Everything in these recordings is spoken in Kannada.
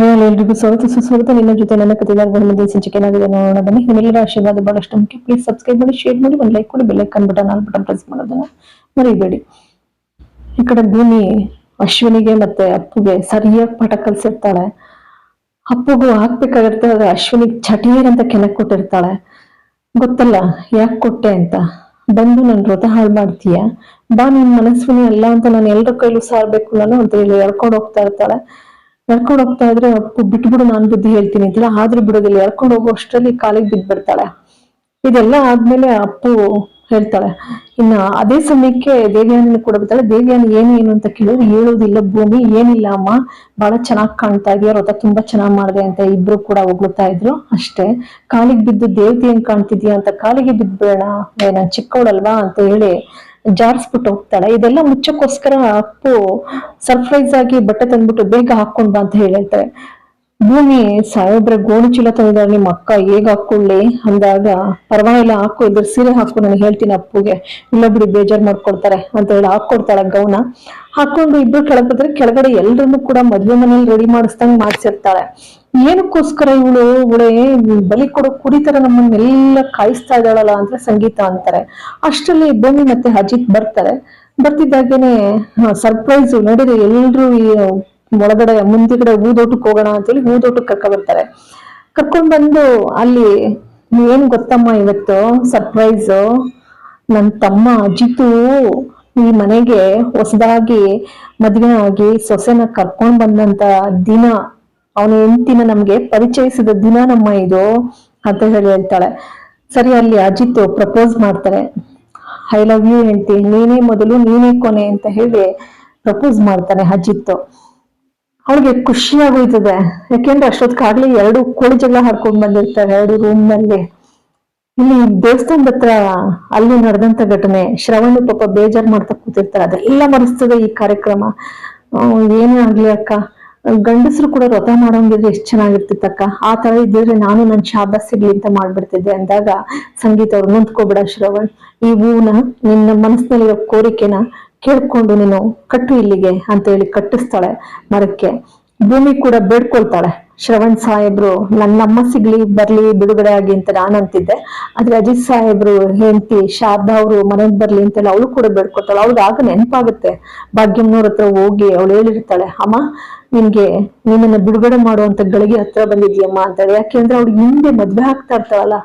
ಹಾಯ್ ಎಲ್ರಿಗೂ ಸ್ವಾಗತ. ಸುಸ್ವಾಗತ. ನಿನ್ನ ಜೊತೆ ನನ್ನ ಕಥೆದಾಗ ಬಂದ ಸಂಚಿಕೆ ಏನಾಗಿದೆ ನೋಡೋಣ. ಬನ್ನಿ, ನಿಮ್ಮೆಲ್ಲರ ಆಶೀರ್ವಾದ ಬಹಳಷ್ಟು ಮುಖ್ಯ. ಪ್ಲೀಸ್ ಸಬ್ಸ್ಕ್ರೈಬ್ ಮಾಡಿ ಶೇರ್ ಮಾಡಿ, ಒಂದು ಲೈಕ್ ಕೊಡಿ ಬೆಲ್ಲೈಕ್ ಬಟನ್ ಬಟನ್ ಪ್ರೆಸ್ ಮಾಡೋದನ್ನ ಮರಿಬೇಡಿ. ಈ ಕಡೆ ಭೂಮಿ ಅಶ್ವಿನಿಗೆ ಮತ್ತೆ ಅಪ್ಪುಗೆ ಸರಿಯಾಗಿ ಪಾಠ ಕಲ್ಸಿರ್ತಾಳೆ. ಅಪ್ಪುಗೂ ಹಾಕ್ಬೇಕಾಗಿರ್ತದೆ ಅಶ್ವಿನಿಗೆ ಚಟೀರ್ ಅಂತ ಕೆನಕ್ ಕೊಟ್ಟಿರ್ತಾಳೆ. ಗೊತ್ತಲ್ಲ, ಯಾಕೆ ಕೊಟ್ಟೆ ಅಂತ. ಬಂದು ನನ್ನ ವ್ರತ ಹಾಳು ಮಾಡ್ತೀಯ? ಬಾ ನಿನ್ ಮನಸ್ವಿನಿ ಅಲ್ಲ ಅಂತ ನಾನು ಎಲ್ರ ಕೈಲೂ ಸಾರ್ಬೇಕು ನಾನು ಅಂತ ಹೇಳಿ ಎಳ್ಕೊಂಡು ಹೋಗ್ತಾ ಇರ್ತಾಳೆ. ಎಳ್ಕೊಂಡು ಹೋಗ್ತಾ ಇದ್ರೆ ಅಪ್ಪು, ಬಿಟ್ಬಿಡು, ನಾನ್ ಬುದ್ಧಿ ಹೇಳ್ತೀನಿ ಅಂತಿಲ್ಲ ಆದ್ರೂ ಬಿಡೋದಿಲ್ಲ. ಎಳ್ಕೊಂಡು ಹೋಗೋ, ಅಷ್ಟರಲ್ಲಿ ಕಾಲಿಗೆ ಬಿದ್ದ್ಬಿಡ್ತಾಳೆ ಇದೆಲ್ಲ ಆದ್ಮೇಲೆ ಅಪ್ಪು ಹೇಳ್ತಾಳೆ, ಇನ್ನ ಅದೇ ಸಮಯಕ್ಕೆ ದೇವಿಯನ್ನ ಕೂಡ ಬರ್ತಾಳೆ. ದೇವಿಯಾನ ಏನು ಏನು ಅಂತ ಕೇಳಿದ್ರೆ ಹೇಳೋದಿಲ್ಲ. ಭೂಮಿ ಏನಿಲ್ಲ, ಅಮ್ಮ. ಬಹಳ ಚೆನ್ನಾಗ್ ಕಾಣ್ತಾ ಇದೆಯಾ? ರಥ ತುಂಬಾ ಚೆನ್ನಾಗ್ ಮಾಡಿದೆ ಅಂತ ಇಬ್ರು ಕೂಡ ಹೊಗಳ್ತಾ ಇದ್ರು ಅಷ್ಟೇ. ಕಾಲಿಗೆ ಬಿದ್ದು ದೇವತೆ ಏನ್ ಕಾಣ್ತಿದ್ಯಾ ಅಂತ ಕಾಲಿಗೆ ಬಿದ್ದ್ಬೇಡ ಏನ ಚಿಕ್ಕವಳಲ್ವಾ? ಅಂತ ಹೇಳಿ ಜಾರ್ಸ್ಬಿಟ್ಟು ಹೋಗ್ತಾಳೆ. ಇದೆಲ್ಲ ಮುಚ್ಚಕ್ಕೋಸ್ಕರ ಅಪ್ಪು ಸರ್ಪ್ರೈಸ್ ಆಗಿ ಬಟ್ಟೆ ತಂದ್ಬಿಟ್ಟು ಬೇಗ ಹಾಕೊಂಡ್ ಬಾ ಅಂತ ಹೇಳ್ತಾರೆ ಭೂಮಿ ಸಾಹೇಬ್ರ ಗೋಣಿ ಚೀಲ ನಿಮ್ಮ ಅಕ್ಕ ಹೇಗ್ ಹಾಕೊಳ್ಳಿ? ಅಂದಾಗ, ಪರವಾಗಿಲ್ಲ, ಹಾಕು ಇದ್ರ ಸೀರೆ ಹಾಕು, ನಾನು ಹೇಳ್ತೀನಿ ಅಪ್ಪುಗೆ. ಇಲ್ಲೊಬ್ರು ಬೇಜಾರ್ ಮಾಡ್ಕೊಡ್ತಾರೆ ಅಂತ ಹೇಳಿ ಹಾಕೊಡ್ತಾಳೆ ಗೌನ. ಹಾಕೊಂಡು ಇಬ್ರು ಕೆಳಗ್ ಕೆಳಗಡೆ ಎಲ್ರನ್ನು ಕೂಡ ಮದ್ವೆ ಮನೇಲಿ ರೆಡಿ ಮಾಡಿಸ್ದಂಗ್ ಮಾಡ್ಸಿರ್ತಾಳೆ. ಏನಕ್ಕೋಸ್ಕರ ಇವಳು, ಇವಳೆ ಬಲಿ ಕೊಡೋ ಕುರಿ ತರ ನಮ್ಮನ್ನೆಲ್ಲ ಕಾಯಿಸ್ತಾ ಇದ್ದಾಳಲ್ಲ ಅಂದ್ರೆ ಸಂಗೀತ ಅಂತಾರೆ. ಅಷ್ಟರಲ್ಲಿ ಭೂಮಿ ಮತ್ತೆ ಅಜಿತ್ ಬರ್ತಾರೆ. ಬರ್ತಿದ್ದಾಗೇನೆ ಸರ್ಪ್ರೈಸ್ ನೋಡಿದ್ರೆ ಎಲ್ರು ಈ ಒಳಗಡೆ ಮುಂದಿಗಡೆ ಊದೋಟಕ್ಕೆ ಹೋಗೋಣ ಅಂತೇಳಿ ಊದೋಟಕ್ಕೆ ಕರ್ಕೊ ಬರ್ತಾರೆ. ಕರ್ಕೊಂಡ್ ಬಂದು ಅಲ್ಲಿ ಏನ್ ಗೊತ್ತಮ್ಮ ಇವತ್ತು? ಸರ್ಪ್ರೈಸ್ ನನ್ನ ತಮ್ಮ ಅಜಿತು ಈ ಮನೆಗೆ ಹೊಸದಾಗಿ ಮದ್ವೆ ಆಗಿ ಸೊಸೆನ ಕರ್ಕೊಂಡ್ ಬಂದಂತ ದಿನ, ಅವನ ಹೆಂಡತಿನ ನಮ್ಗೆ ಪರಿಚಯಿಸಿದ ದಿನ ನಮ್ಮ ಇದು ಅಂತ ಹೇಳಿ ಹೇಳ್ತಾಳೆ. ಸರಿ, ಅಲ್ಲಿ ಅಜಿತ್ ಪ್ರಪೋಸ್ ಮಾಡ್ತಾರೆ. ಐ ಲವ್ ಯು ಹೆಂಡತಿ. ನೀನೇ ಮೊದಲು ನೀನೇ ಕೊನೆ ಅಂತ ಹೇಳಿ ಪ್ರಪೋಸ್ ಮಾಡ್ತಾನೆ ಅಜಿತ್. ಅವಳಿಗೆ ಖುಷಿ ಆಗೋಯ್ತದೆ ಯಾಕೆಂದ್ರೆ ಅಷ್ಟೊತ್ತಿಗಾಗ್ಲೇ ಎರಡು ಕೋಳಿ ಜಗಳ ಬಂದಿರ್ತಾರೆ ಎರಡು ರೂಮ್ನಲ್ಲಿ ಇಲ್ಲಿ ದೇವಸ್ಥಾನದ ಹತ್ರ ಅಲ್ಲಿ ನಡೆದಂತ ಘಟನೆ, ಶ್ರವಣ ಪಾಪ ಬೇಜಾರ್ ಮಾಡ್ತಾ ಕೂತಿರ್ತಾರೆ. ಅದೆಲ್ಲ ಮರೆಸ್ತದೆ ಈ ಕಾರ್ಯಕ್ರಮ. ಏನೇ ಆಗ್ಲಿ ಅಕ್ಕ, ಗಂಡಸರು ಕೂಡ ವ್ರತ ಮಾಡೋಂಗಿದ್ರೆ ಎಷ್ಟ್ ಚೆನ್ನಾಗಿರ್ತಿತ್ತಕ್ಕ ಆ ತರ ಇದ್ದಿದ್ರೆ ನಾನು ನನ್ ಶಾಬ ಸಿಗ್ಲಿ ಅಂತ ಮಾಡ್ಬಿಡ್ತಿದ್ದೆ. ಅಂದಾಗ ಸಂಗೀತ ಅವ್ರು ನೊಂದ್ಕೋಬೇಡ ಶ್ರವಣ್, ಈ ಹೂವನ್ನ ನಿನ್ನ ಮನಸ್ಸಿನಲ್ಲಿರೋ ಕೋರಿಕೆನ ಕೇಳ್ಕೊಂಡು ನೀನು ಕಟ್ಟು ಇಲ್ಲಿಗೆ ಅಂತ ಹೇಳಿ ಕಟ್ಟಿಸ್ತಾಳೆ ಮರಕ್ಕೆ. ಭೂಮಿ ಕೂಡ ಬೇಡ್ಕೊಳ್ತಾಳೆ. ಶ್ರವಣ್ ಸಾಹೇಬ್ರು, ನನ್ನಮ್ಮ ಸಿಗ್ಲಿ, ಬರ್ಲಿ, ಬಿಡುಗಡೆ ಆಗಿ ಅಂತ ನಾನು ಅಂತಿದ್ದೆ. ಆದ್ರೆ ಅಜಿತ್ ಸಾಹೇಬ್ರು, ಹೆಂಡತಿ, ಶಾರದಾ ಅವರು ಮನೆಗೆ ಬರ್ಲಿ ಅಂತೆಲ್ಲ ಅವಳು ಕೂಡ ಬೇಡ್ಕೊತಾಳೆ ಅವ್ಳಿಗೆ ಆಗ ನೆನಪಾಗುತ್ತೆ. ಭಾಗ್ಯಮ್ಮನವ್ರ ಹತ್ರ ಹೋಗಿ ಅವಳು ಹೇಳಿರ್ತಾಳೆ, ಅಮ್ಮ, ನಿನ್ಗೆ ನಿನ್ನನ್ನು ಬಿಡುಗಡೆ ಮಾಡುವಂತ ಗಳಿಗೆ ಹತ್ರ ಬಂದಿದ್ಯಮ್ಮ ಅಂತಾಳೆ. ಯಾಕೆಂದ್ರೆ ಅವಳು ಹಿಂದೆ ಮದ್ವೆ ಆಗ್ತಾ ಇರ್ತಾಳಲ್ಲ.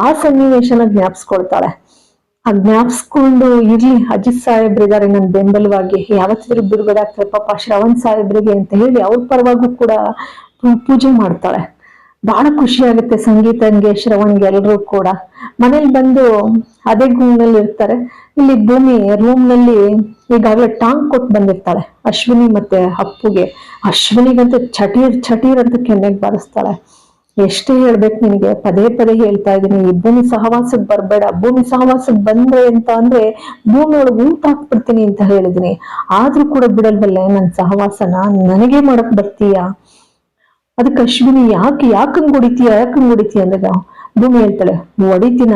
ಆ ಸನ್ನಿವೇಶನ ಜ್ಞಾಪಿಸ್ಕೊಳ್ತಾಳೆ. ಆ ಜ್ಞಾಪಿಸ್ಕೊಂಡು ಇರ್ಲಿ, ಅಜಿತ್ ಸಾಹೇಬ್ರಿದ್ದಾರೆ ನನ್ ಬೆಂಬಲವಾಗಿ. ಯಾವತ್ತಿದ್ರು ಬಿಡುಗಡೆ ಪಾಪ ಶ್ರವಣ್ ಸಾಹೇಬ್ರಿಗೆ ಅಂತ ಹೇಳಿ ಅವ್ರ ಪರವಾಗೂ ಕೂಡ ಪೂಜೆ ಮಾಡ್ತಾಳೆ. ಬಹಳ ಖುಷಿ ಆಗುತ್ತೆ ಸಂಗೀತಂಗೆ ಶ್ರವಣ್ಗೆ ಎಲ್ಲರೂ ಕೂಡ. ಮನೇಲಿ ಬಂದು ಅದೇ ರೂಮ್ನಲ್ಲಿ ಇರ್ತಾರೆ. ಇಲ್ಲಿ ಭೂಮಿ ರೂಮ್ನಲ್ಲಿ ಈಗಾಗಲೇ ಟಾಂಗ್ ಕೊಟ್ಟು ಬಂದಿರ್ತಾಳೆ. ಅಶ್ವಿನಿ ಮತ್ತೆ ಅಪ್ಪುಗೆ. ಅಶ್ವಿನಿಗಂತೂ ಚಟೀರ್ ಚಟೀರ್ ಅಂತ ಕೆನ್ನೆಗೆ ಬಾರಿಸ್ತಾಳೆ. ಎಷ್ಟೇ ಹೇಳ್ಬೇಕು ನಿನಗೆ ಪದೇ ಪದೇ ಹೇಳ್ತಾ ಇದ್ದೀನಿ, ಈ ಭೂಮಿ ಸಹವಾಸಕ್ ಬರ್ಬೇಡ, ಭೂಮಿ ಸಹವಾಸಕ್ಕೆ ಬಂದ್ರೆ ಅಂತ ಅಂದ್ರೆ ಭೂಮಿಯೊಳಗೆ ಹಾಕ್ಬಿಡ್ತೀನಿ ಅಂತ ಹೇಳಿದೀನಿ ಆದ್ರೂ ಕೂಡ ಬಿಡಲ್ವಲ್ಲ ನನ್ನ ಸಹವಾಸನ ನನಗೆ ಮಾಡಕ್ ಬರ್ತೀಯಾ? ಅದಕ್ಕೆ ಅಶ್ವಿನಿ ಯಾಕೆ, ಯಾಕಂಗ್ ಹೊಡಿತೀಯ ಯಾಕಂಗ್ ಹೊಡಿತೀಯ ಅಂದಾಗ, ಭೂಮಿ ಹೇಳ್ತಾಳೆ ಹೊಡಿತೀನ?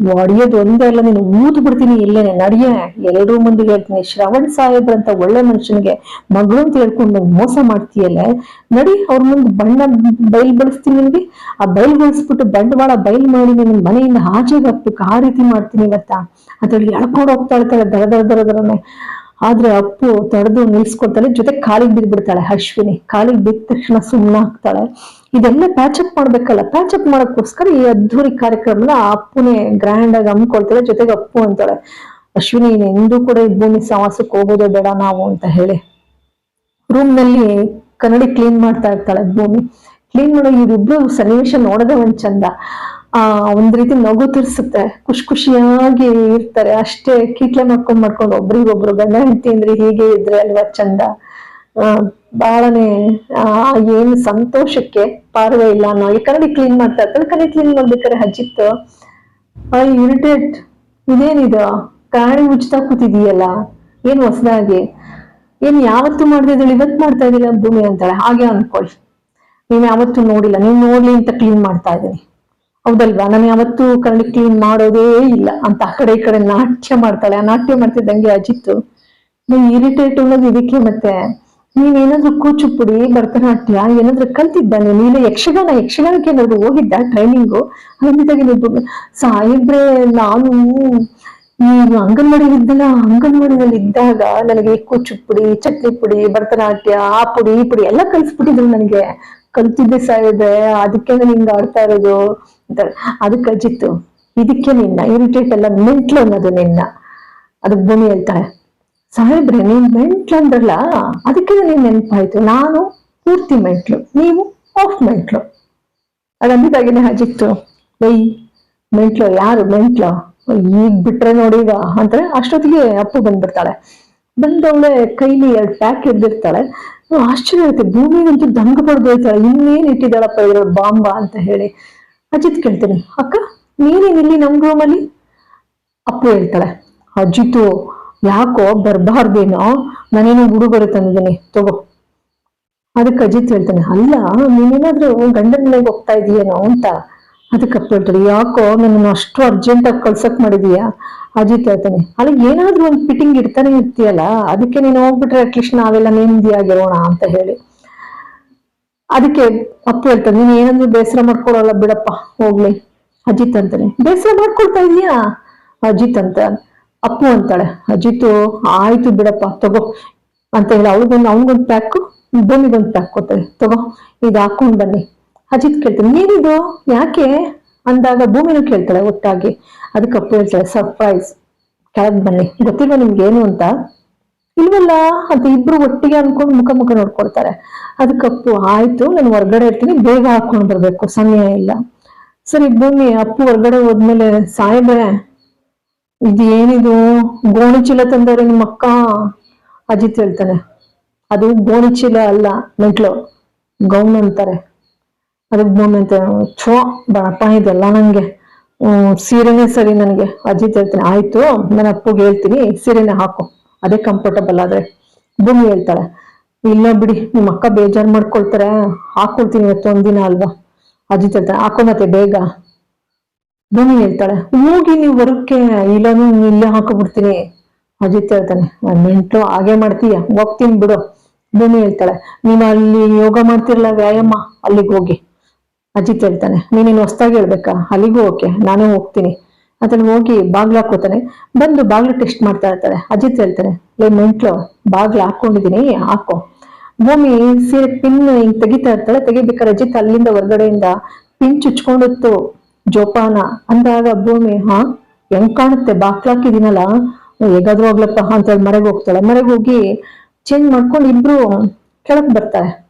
ಹೊಡಿಯೋದು ಒಂದೇ ಅಲ್ಲ ನೀನು ಊದ್ ಬಿಡ್ತೀನಿ ಇಲ್ಲೇನೆ ನಡಿಯ ಎಲ್ಲರೂ ಮುಂದೆ ಹೇಳ್ತೀನಿ, ಶ್ರವಣ್ ಸಾಹೇಬ್ರಂತ ಒಳ್ಳೆ ಮನುಷ್ಯನಿಗೆ ಮಗಳು ಅಂತ ಹೇಳ್ಕೊಂಡು ಮೋಸ ಮಾಡ್ತೀಯಲ್ಲ, ನಡಿ ಅವ್ರ ಮುಂದೆ ಬಣ್ಣ ಬೈಲ್ ಬಳಸ್ತೀನಿ ನಿನ್ಗೆ. ಆ ಬೈಲ್ ಬಳಸ್ಬಿಟ್ಟು ಬಂಡವಾಳ ಬೈಲ್ ಮಾಡಿ ನಿನ್ನ ಮನೆಯಿಂದ ಆಚೆಗೆ ಹಾಕ್ಬೇಕು, ಆ ರೀತಿ ಮಾಡ್ತೀನಿ ಇವತ್ತ. ಹೇಳಿ ಎಳ್ಕೊಂಡು ಹೋಗ್ತಾ ಇರ್ತಾಳೆ, ದರ ದರ ದರ ದರನೆ. ಆದ್ರೆ ಅಪ್ಪು ತಡೆದು ನಿಲ್ಸ್ಕೊಳ್ತಾಳೆ ಜೊತೆ ಕಾಲಿಗೆ ಬಿದ್ದ್ಬಿಡ್ತಾಳೆ ಅಶ್ವಿನಿ. ಕಾಲಿಗೆ ಬಿದ್ದ ತಕ್ಷಣ ಸುಮ್ಮನೆ ಆಗ್ತಾಳೆ ಇದೆಲ್ಲ ಪ್ಯಾಚಪ್ ಮಾಡ್ಬೇಕಲ್ಲ ಪ್ಯಾಚಪ್ ಮಾಡೋಕ್ಕೋಸ್ಕರ ಈ ಅದ್ಧೂರಿ ಕಾರ್ಯಕ್ರಮನ ಅಪ್ಪುನೇ ಗ್ರ್ಯಾಂಡ್ ಆಗಿ ಅಮ್ಕೊಳ್ತಾರೆ ಜೊತೆಗೆ ಅಪ್ಪು ಅಂತಾಳೆ ಅಶ್ವಿನಿ ಎಂದೂ ಕೂಡ ಈ ಭೂಮಿ ಸವಾಸಕ್ಕೆ ಹೋಗೋದೇ ಬೇಡ ನಾವು ಅಂತ ಹೇಳಿ. ರೂಮ್ನಲ್ಲಿ ಕನ್ನಡಿ ಕ್ಲೀನ್ ಮಾಡ್ತಾ ಇರ್ತಾಳೆ ಭೂಮಿ. ಕ್ಲೀನ್ ಮಾಡೋ ಇವರಿಬ್ರು ಸನ್ನಿವೇಶ ನೋಡದೆ ಒಂದ್ ಚಂದ. ಆ, ಒಂದ್ ರೀತಿ ನಗು ತಿರ್ಸುತ್ತೆ. ಖುಷಿ ಖುಷಿಯಾಗಿ ಇರ್ತಾರೆ. ಅಷ್ಟೇ, ಕೀಟ್ಲೆ ಮಾಡ್ಕೊಂಡ್ ಮಾಡ್ಕೊಂಡು ಒಬ್ರಿಗೊಬ್ರು ಗಂಡ ಹೆಂಡತಿ ಅಂದ್ರೆ ಹೀಗೆ ಇದ್ರೆ ಅಲ್ವಾ ಚಂದ. ಬಹಳನೇ ಏನು ಸಂತೋಷಕ್ಕೆ ಪಾರವೇ ಇಲ್ಲ ಅನ್ನೋ ಕನ್ನಡಿ ಕ್ಲೀನ್ ಮಾಡ್ತಾ ಇರ್ತಾರೆ. ಕನ್ನಡಿ ಕ್ಲೀನ್ ಮಾಡ್ಬೇಕಾದ್ರೆ ಹಜ್ಜಿತ್ತು ಐ ಇರಿಟೇಟ್ ಇದೇನಿದ? ಕಾಣಿ ಉಜ್ತಾ ಕೂತಿದೀಯಲ್ಲ? ಏನು ಹೊಸದಾಗಿ? ಏನ್ ಯಾವತ್ತು ಮಾಡ್ತಿದ್ದೀಳಿ ಇವತ್ತು ಮಾಡ್ತಾ ಇದೀನಿ ಭೂಮಿ ಅಂತಾಳೆ. ಹಾಗೆ ಅನ್ಕೊಳ್ಳಿ. ನೀನ್ ಯಾವತ್ತು ನೋಡಿಲ್ಲ. ನೀನ್ ನೋಡ್ಲಿ ಅಂತ ಕ್ಲೀನ್ ಮಾಡ್ತಾ ಇದ್ದೀನಿ. ಹೌದಲ್ವಾ? ನಾನು ಯಾವತ್ತೂ ಕನ್ನಡಿ ಕ್ಲೀನ್ ಮಾಡೋದೇ ಇಲ್ಲ ಅಂತ ಆ ಕಡೆ ಈ ಕಡೆ ನಾಟ್ಯ ಮಾಡ್ತಾಳೆ. ಆ ನಾಟ್ಯ ಮಾಡ್ತಿದ್ದಂಗೆ ಅಜಿತ್ತು. ಇರಿಟೇಟ್ ಅನ್ನೋದು ಇದಕ್ಕೆ ಮತ್ತೆ ನೀನೇನಾದ್ರೂ ಕೂಚುಪುಡಿ ಭರತನಾಟ್ಯ, ಏನಾದ್ರೂ ಕಲ್ತಿದ್ದಾನೆ? ನೀನು ಯಕ್ಷಗಾನ, ಯಕ್ಷಗಾನಕ್ಕೆ ಏನಾದ್ರು ಹೋಗಿದ್ದ ಟ್ರೈನಿಂಗು ಅಂದಿದ್ದಾಗ ನೀವು ನಾನು ಈ ಅಂಗನವಾಡಿಲಿ ಇದ್ದಲ್ಲ ಅಂಗನವಾಡಿನಲ್ಲಿ ಇದ್ದಾಗ ನನಗೆ ಕೂಚುಪುಡಿ, ಚಟ್ನಿ ಪುಡಿ, ಭರತನಾಟ್ಯ, ಆ ಪುಡಿ, ಈ ಪುಡಿ ಎಲ್ಲ ಕಲ್ಸ್ಬಿಟ್ಟಿದ್ರು ನನಗೆ. ಕಲ್ತಿದ್ದೆ ಸಾಯಿದ್ರೆ ಅದಕ್ಕೆ ನಾನು ಹಿಂಗ ಆಡ್ತಾ ಇರೋದು. ಅಂತ ಅದಕ್ಕೆ ಅಜಿತ್ತು, ಇದಕ್ಕೆ ನಿನ್ನ, ಇರಿಟೇಟ್ ಎಲ್ಲ ಮೆಂಟ್ಲು ಅನ್ನೋದು ನಿನ್ನ. ಅದಕ್ಕೆ ಭೂಮಿ ಹೇಳ್ತಾಳೆ. ಸಾಹೇಬ್ರೆ, ನೀನ್ ಮೆಂಟ್ಲು ಅಂದ್ರಲ್ಲ, ಅದಕ್ಕೆ ನನಗೆ ನೆನಪಾಯ್ತು. ನಾನು ಪೂರ್ತಿ ಮೆಂಟ್ಲು, ನೀವು ಆಫ್ ಮೆಂಟ್ಲು. ಅದಂದಿದ್ದಾಗೇನೆ ಅಜಿತ್ತು ಬೈ ಮೆಂಟ್ಲು ಯಾರು? ಮೆಂಟ್ಲು? ಈಗ ಬಿಟ್ರೆ ನೋಡಿ ಈಗ ಅಂದ್ರೆ ಅಷ್ಟೊತ್ತಿಗೆ ಅಪ್ಪು ಬಂದ್ಬಿಡ್ತಾಳೆ. ಬಂದವಳೆ ಕೈಲಿ ಎರಡು ಪ್ಯಾಕ್ ಹಿಡ್ದಿರ್ತಾಳೆ. ಆಶ್ಚರ್ಯ ಆಗುತ್ತೆ. ಭೂಮಿಗಂತೂ ದಂಗ ಪಡೆದು ಹೋಯ್ತಾಳೆ ಇನ್ನೇನ್ ಇಟ್ಟಿದ್ದಾಳಪ್ಪ ಇರೋ ಬಾಂಬ ಅಂತ ಹೇಳಿ. ಅಜಿತ್ ಕೇಳ್ತೀನಿ, ಅಕ್ಕ ನೀನೇನಿಲ್ಲಿ ನಮ್ ರೂಮಲ್ಲಿ ಅಪ್ಪು ಹೇಳ್ತಾಳೆ, ಅಜಿತು ಯಾಕೋ ಬರ್ಬಾರ್ದೇನೋ? ನಾನೇನೋ ಹುಡುಗರು ತಂದಿದ್ದೀನಿ ತಗೋ. ಅದಕ್ಕೆ ಅಜಿತ್ ಹೇಳ್ತಾನೆ, ಅಲ್ಲ, ನೀನೇನಾದ್ರೂ ಗಂಡನ ಮನೆಗೆ ಹೋಗ್ತಾ ಇದೀಯೇನೋ ಅಂತ? ಅದಕ್ಕೆ ಅಪ್ಪ ಹೇಳ್ತಾರೆ ಯಾಕೋ ನನ್ನನ್ನು ಅಷ್ಟು ಅರ್ಜೆಂಟ್ ಆಗಿ ಕಳ್ಸಕ್ ಮಾಡಿದೀಯಾ? ಅಜಿತ್ ಹೇಳ್ತಾನೆ, ಅಲ್ಲಿ, ಏನಾದ್ರೂ ಒಂದು ಫಿಟ್ಟಿಂಗ್ ಇಡ್ತಾನೆ ಇರ್ತೀಯಲ್ಲ ಅದಕ್ಕೆ ನೀನು ಹೋಗ್ಬಿಟ್ರೆ ಅಟ್ಲೀಸ್ಟ್ ನಾವೆಲ್ಲ ನೆಮ್ಮದಿಯಾಗಿರೋಣ ಅಂತ ಹೇಳಿ. ಅದಕ್ಕೆ ಅಪ್ಪ ಹೇಳ್ತಾನೆ, ನೀನ್ ಏನಂದ್ರೂ ಬೇಸರ ಮಾಡ್ಕೊಳಲ್ಲ ಬಿಡಪ್ಪ, ಹೋಗ್ಲಿ. ಅಜಿತ್ ಅಂತಾನೆ, ಬೇಸರ ಮಾಡ್ಕೊಳ್ತಾ ಇದೀಯಾ? ಅಜಿತ್ ಅಂತ ಅಪ್ಪು ಅಂತಾಳೆ. ಅಜಿತು, ಆಯ್ತು ಬಿಡಪ್ಪ, ತಗೋ. ಅಂತ ಹೇಳಿ ಅವಳಿಗೊಂದು ಅವನಿಗೊಂದು ಪ್ಯಾಕು ಭೂಮಿಗೊಂದು ಪ್ಯಾಕ್ ಕೊಡ್ತಾರೆ ತಗೋ, ಇದು ಹಾಕೊಂಡ್ ಬನ್ನಿ. ಅಜಿತ್ ಕೇಳ್ತಾನೆ ಏನಿದು ಯಾಕೆ? ಅಂದಾಗ ಭೂಮಿನೂ ಕೇಳ್ತಾಳೆ ಒಟ್ಟಾಗಿ. ಅದಕ್ಕೆ ಅಪ್ಪು ಹೇಳ್ತಾಳೆ ಸರ್ಪ್ರೈಸ್ ಕೆಳಗ್ ಬನ್ನಿ. ಗೊತ್ತಿಲ್ವಾ ನಿಮ್ಗೆ ಏನು ಅಂತ? ಇಲ್ವಲ್ಲ, ಅಂತ ಇಬ್ರು ಒಟ್ಟಿಗೆ ಅನ್ಕೊಂಡು ಮುಖ ಮುಖ ನೋಡ್ಕೊಳ್ತಾರೆ. ಅದಕ್ಕಪ್ಪು ಆಯ್ತು, ನಾನು ಹೊರ್ಗಡೆ ಇರ್ತೀನಿ, ಬೇಗ ಹಾಕೊಂಡ್ ಬರ್ಬೇಕು, ಸಮಯ ಇಲ್ಲ. ಸರಿ, ಭೂಮಿ, ಅಪ್ಪು ಹೊರ್ಗಡೆ ಹೋದ್ಮೇಲೆ ಸಾಯಿಬ್ರೆ ಇದು ಏನಿದು ಗೋಣಿ ಚೀಲ ತಂದವ್ರೆ ನಿಮ್ಮ ಅಕ್ಕ ಅಜಿತ್ ಹೇಳ್ತಾನೆ. ಅದು ಗೋಣಿ ಚೀಲ ಅಲ್ಲ ಮೆಟ್ಲು ಗೌನ್ ಅಂತಾರೆ. ಅದಕ್ಕೆ ಗೌನ್ ಅಂತ. ಛೋ ಬಣಪ್ಪ ಇದೆಲ್ಲ ನನಗೆ ಸೀರೆನೇ ಸರಿ ನನಗೆ. ಅಜಿತ್ ಹೇಳ್ತಾನೆ, ಆಯ್ತು, ನನ್ನ ಅಪ್ಪಗೆ ಹೇಳ್ತೀನಿ, ಸೀರೆನೇ ಹಾಕು. ಅದೇ ಕಂಫರ್ಟಬಲ್ ಆದ್ರೆ. ಭೂಮಿ ಹೇಳ್ತಾಳೆ, ಇಲ್ಲ ಬಿಡಿ, ನಿಮ್ಮ ಅಕ್ಕ ಬೇಜಾರು ಮಾಡ್ಕೊಳ್ತಾರೆ. ಹಾಕೊಳ್ತೀನಿ ಇವತ್ತು ಒಂದಿನ ಅಲ್ವಾ? ಅಜಿತ್ ಹೇಳ್ತಾನೆ, ಹಾಕೋ ಮತ್ತೆ, ಬೇಗ. ಭೂಮಿ ಹೇಳ್ತಾಳೆ. ಹೋಗಿ ನೀವು ಬರೋಕ್ಕೆ ಇಲ್ಲ ನೀನ್ ಇಲ್ಲೇ ಹಾಕೋಬಿಡ್ತೀನಿ. ಅಜಿತ್ ಹೇಳ್ತಾನೆ. ಮೆಂಟು ಹಾಗೆ ಮಾಡ್ತೀಯ? ಹೋಗ್ತೀನಿ ಬಿಡು. ಭೂಮಿ ಹೇಳ್ತಾಳೆ. ನೀನು ಅಲ್ಲಿ ಯೋಗ ಮಾಡ್ತಿರಲ್ಲ ವ್ಯಾಯಾಮ? ಅಲ್ಲಿಗೆ ಹೋಗಿ. ಅಜಿತ್ ಹೇಳ್ತಾನೆ. ನೀನೇನು ಹೊಸ್ದಾಗಿ ಹೇಳ್ಬೇಕಾ? ಅಲ್ಲಿಗೂ ಓಕೆ. ನಾನೇ ಹೋಗ್ತೀನಿ. ಅದನ್ನ ಹೋಗಿ ಬಾಗ್ಲು ಹಾಕೋತಾನೆ. ಬಂದು ಬಾಗ್ಲು ಟೆಸ್ಟ್ ಮಾಡ್ತಾ ಇರ್ತಾರೆ ಅಜಿತ್ ಹೇಳ್ತಾನೆ, ಲೇ ಮೆಂಟ್ಲು, ಬಾಗ್ಲು ಹಾಕೊಂಡಿದೀನಿ, ಹಾಕೋ. ಭೂಮಿ ಸೀರೆ ಪಿನ್ ಹಿಂಗ್ ತೆಗಿತಾ ಇರ್ತಾಳೆ. ತೆಗಿಬೇಕಾದ್ರೆ ಅಜಿತ್ ಅಲ್ಲಿಂದ ಹೊರಗಡೆಯಿಂದ ಪಿನ್ ಚುಚ್ಕೊಂಡಿತ್ತು. ಜೋಪಾನ, ಅಂದಾಗ ಭೂಮಿ, ಹಾ, ಹೆಂಗ್ ಕಾಣುತ್ತೆ? ಬಾಕ್ಲಾಕಿದೀನಲ್ಲ ಹೇಗಾದ್ರೂ ಹೋಗ್ಲಪ್ಪ ಅಂತ ಹೇಳಿ ಮರೆಗೆ ಹೋಗ್ತಾಳೆ. ಮರೆಗೆ ಹೋಗಿ ಚೇಂಜ್ ಮಾಡ್ಕೊಂಡು ಇಬ್ರು ಕೆಳಗ್ ಬರ್ತಾರೆ.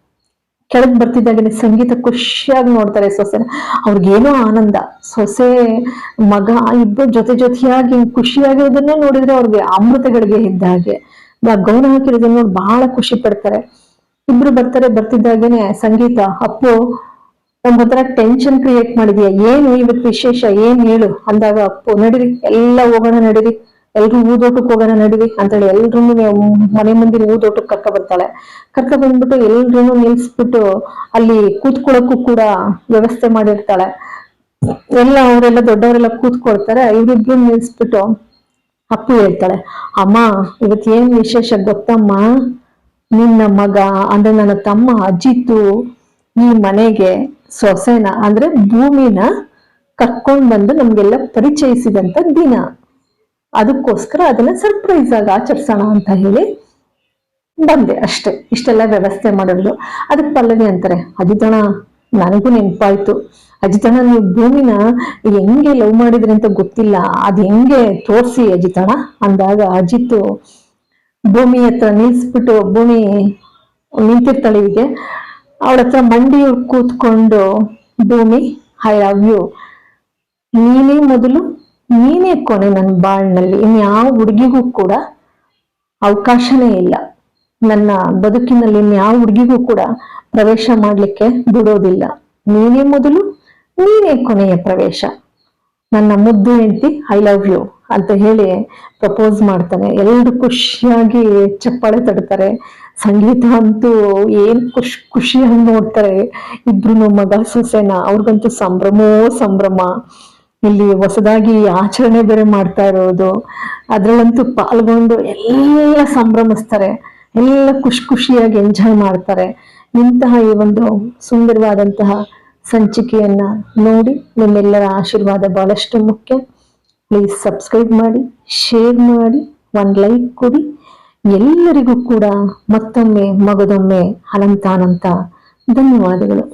ಕೆಳಗ್ ಬರ್ತಿದ್ದಾಗನೆ ಸಂಗೀತ ಖುಷಿಯಾಗಿ ನೋಡ್ತಾರೆ ಸೊಸೆನ ಅವ್ರಿಗೇನೋ ಆನಂದ. ಸೊಸೆ, ಮಗ, ಇಬ್ರು ಜೊತೆ ಜೊತೆಯಾಗಿ ಖುಷಿಯಾಗಿರೋದನ್ನ ನೋಡಿದ್ರೆ ಅವ್ರಿಗೆ ಅಮೃತಗಳಿಗೆ ಇದ್ದ ಹಾಗೆ. ಗೌನ ಹಾಕಿರೋದನ್ನ ನೋಡಿ ಬಹಳ ಖುಷಿ ಪಡ್ತಾರೆ. ಇಬ್ರು ಬರ್ತಾರೆ, ಬರ್ತಿದ್ದಾಗೇನೆ ಸಂಗೀತ, ಅಪ್ಪು ಒಂದೊಂಥರ ಟೆನ್ಷನ್ ಕ್ರಿಯೇಟ್ ಮಾಡಿದ್ಯಾ? ಏನು ಇವತ್ತು ವಿಶೇಷ? ಏನ್ ಹೇಳು? ಅಂದಾಗ ಅಪ್ಪು ನಡೀರಿ, ಎಲ್ಲ ಹೋಗೋಣ ನಡೀರಿ. ಎಲ್ರು ಊದೋಟಕ್ಕೆ ಹೋಗೋಣ ನಡೀರಿ. ಅಂತೇಳಿ ಎಲ್ರು ಮನೆ ಮಂದಿ ಊದೋಟಕ್ಕೆ ಕರ್ಕ ಬರ್ತಾಳೆ. ಕರ್ಕ ಬಂದ್ಬಿಟ್ಟು ಎಲ್ರು ನಿಲ್ಸ್ಬಿಟ್ಟು ಅಲ್ಲಿ ಕೂತ್ಕೊಳ್ಳೋಕ್ಕೂ ಕೂಡ ವ್ಯವಸ್ಥೆ ಮಾಡಿರ್ತಾಳೆ. ಎಲ್ಲ ಅವರೆಲ್ಲ ದೊಡ್ಡವರೆಲ್ಲ ಕೂತ್ಕೊಳ್ತಾರೆ. ಇವ್ರಿಬ್ರು ನಿಲ್ಸ್ಬಿಟ್ಟು ಅಪ್ಪು ಹೇಳ್ತಾಳೆ, ಅಮ್ಮ ಇವತ್ತು ಏನ್ ವಿಶೇಷ ಗೊತ್ತಮ್ಮ? ನಿನ್ನ ಮಗ, ಅಂದ್ರೆ ನನ್ನ ತಮ್ಮ ಅಜಿತ್ತು, ಈ ಮನೆಗೆ ಸೊಸೆನ ಅಂದ್ರೆ ಭೂಮಿನ ಕರ್ಕೊಂಡ್ ಬಂದು ನಮ್ಗೆಲ್ಲ ಪರಿಚಯಿಸಿದಂತ ದಿನ. ಅದಕ್ಕೋಸ್ಕರ ಅದನ್ನ ಸರ್ಪ್ರೈಸ್ ಆಗಿ ಆಚರಿಸೋಣ ಅಂತ ಹೇಳಿ ಬಂದೆ ಅಷ್ಟೇ. ಇಷ್ಟೆಲ್ಲ ವ್ಯವಸ್ಥೆ ಮಾಡಿದ್ಲು ಅದಕ್ಕೆ ಪಲ್ಲವಿ ಅಂತಾರೆ ಅಜಿತಣ ನನಗೂ ನೆನಪಾಯ್ತು. ಅಜಿತಣ ನೀವು ಭೂಮಿನ ಹೆಂಗೆ ಲವ್ ಮಾಡಿದ್ರಿ ಅಂತ ಗೊತ್ತಿಲ್ಲ. ಅದು ಹೆಂಗೆ ತೋರಿಸಿ ಅಜಿತಣ ಅಂದಾಗ ಅಜಿತ್ ಭೂಮಿ ಹತ್ರ ನಿಲ್ಸ್ಬಿಟ್ಟು ಭೂಮಿ ನಿಂತಿರ್ತಾಳೆ ಹೀಗೆ. ಅವಳ ಹತ್ರ ಮಂಡಿ ಕೂತ್ಕೊಂಡು, ಭೂಮಿ ಐ ಲವ್ ಯು ನೀನೇ ಮೊದಲು, ನೀನೇ ಕೊನೆ ನನ್ನ ಬಾಳ್ನಲ್ಲಿ. ಇನ್ಯಾವ ಹುಡುಗಿಗೂ ಕೂಡ ಅವಕಾಶನೇ ಇಲ್ಲ. ನನ್ನ ಬದುಕಿನಲ್ಲಿ ಇನ್ಯಾವ ಹುಡುಗಿಗೂ ಕೂಡ ಪ್ರವೇಶ ಮಾಡ್ಲಿಕ್ಕೆ ಬಿಡೋದಿಲ್ಲ. ನೀನೇ ಮೊದಲು, ನೀನೇ ಕೊನೆಯ ಪ್ರವೇಶ. ನನ್ನ ಮುದ್ದು ಹೆಂಡತಿ ಐ ಲವ್ ಯು ಅಂತ ಹೇಳಿ ಪ್ರಪೋಸ್ ಮಾಡ್ತಾನೆ. ಎಲ್ಲರೂ ಖುಷಿಯಾಗಿ ಚಪ್ಪಾಳೆ ತಡ್ತಾರೆ. ಸಂಗೀತ ಅಂತೂ ಏನ್ ಖುಷ್ ಖುಷಿಯಾಗಿ ನೋಡ್ತಾರೆ. ಇಬ್ರು ಮಗ, ಸೊಸೆನ, ಅವ್ರಿಗಂತೂ ಸಂಭ್ರಮೋ ಸಂಭ್ರಮ. ಇಲ್ಲಿ ಹೊಸದಾಗಿ ಆಚರಣೆ ಬೇರೆ ಮಾಡ್ತಾ ಇರೋದು. ಅದ್ರಲ್ಲಂತೂ ಪಾಲ್ಗೊಂಡು ಎಲ್ಲ ಸಂಭ್ರಮಿಸ್ತಾರೆ. ಎಲ್ಲ ಖುಷಿ ಖುಷಿಯಾಗಿ ಎಂಜಾಯ್ ಮಾಡ್ತಾರೆ. ಇಂತಹ ಈ ಒಂದು ಸುಂದರವಾದಂತಹ ಸಂಚಿಕೆಯನ್ನ ನೋಡಿ ನಿಮ್ಮೆಲ್ಲರ ಆಶೀರ್ವಾದ ಬಹಳಷ್ಟು ಮುಖ್ಯ. ಪ್ಲೀಸ್ ಸಬ್ಸ್ಕ್ರೈಬ್ ಮಾಡಿ ಶೇರ್ ಮಾಡಿ ಒಂದು ಲೈಕ್ ಕೊಡಿ. ಎಲ್ಲರಿಗೂ ಕೂಡ ಮತ್ತೊಮ್ಮೆ ಮಗದೊಮ್ಮೆ ಅನಂತಾನಂತ ಧನ್ಯವಾದಗಳು.